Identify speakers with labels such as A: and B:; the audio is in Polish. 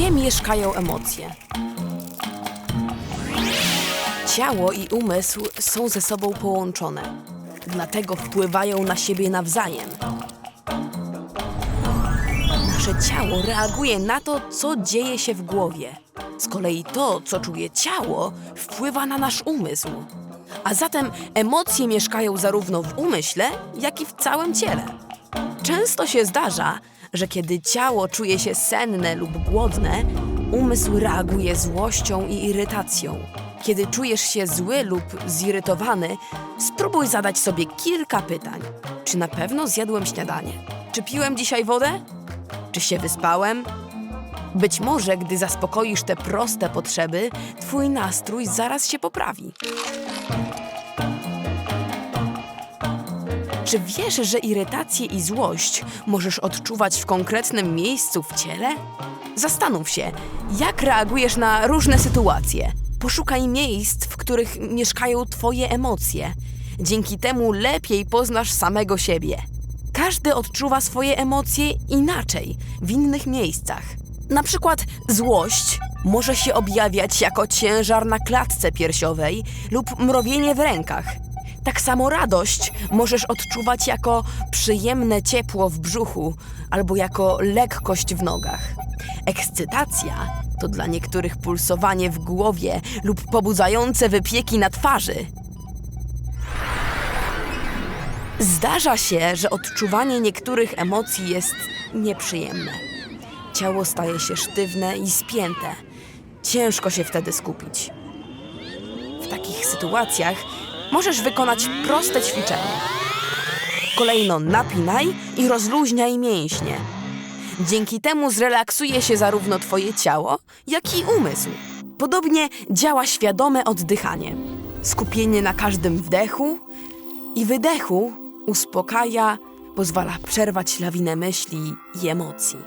A: mieszkają emocje. Ciało i umysł są ze sobą połączone, dlatego wpływają na siebie nawzajem. Nasze ciało reaguje na to, co dzieje się w głowie. Z kolei to, co czuje ciało, wpływa na nasz umysł. A zatem emocje mieszkają zarówno w umyśle, jak i w całym ciele. Często się zdarza, że kiedy ciało czuje się senne lub głodne, umysł reaguje złością i irytacją. Kiedy czujesz się zły lub zirytowany, spróbuj zadać sobie kilka pytań. Czy na pewno zjadłem śniadanie? Czy piłem dzisiaj wodę? Czy się wyspałem? Być może, gdy zaspokoisz te proste potrzeby, twój nastrój zaraz się poprawi. Czy wiesz, że irytację i złość możesz odczuwać w konkretnym miejscu w ciele? Zastanów się, jak reagujesz na różne sytuacje. Poszukaj miejsc, w których mieszkają Twoje emocje. Dzięki temu lepiej poznasz samego siebie. Każdy odczuwa swoje emocje inaczej, w innych miejscach. Na przykład złość może się objawiać jako ciężar na klatce piersiowej lub mrowienie w rękach. Tak samo radość możesz odczuwać jako przyjemne ciepło w brzuchu albo jako lekkość w nogach. Ekscytacja to dla niektórych pulsowanie w głowie lub pobudzające wypieki na twarzy. Zdarza się, że odczuwanie niektórych emocji jest nieprzyjemne. Ciało staje się sztywne i spięte. Ciężko się wtedy skupić. W takich sytuacjach możesz wykonać proste ćwiczenie. Kolejno napinaj i rozluźniaj mięśnie. Dzięki temu zrelaksuje się zarówno Twoje ciało, jak i umysł. Podobnie działa świadome oddychanie. Skupienie na każdym wdechu i wydechu uspokaja, pozwala przerwać lawinę myśli i emocji.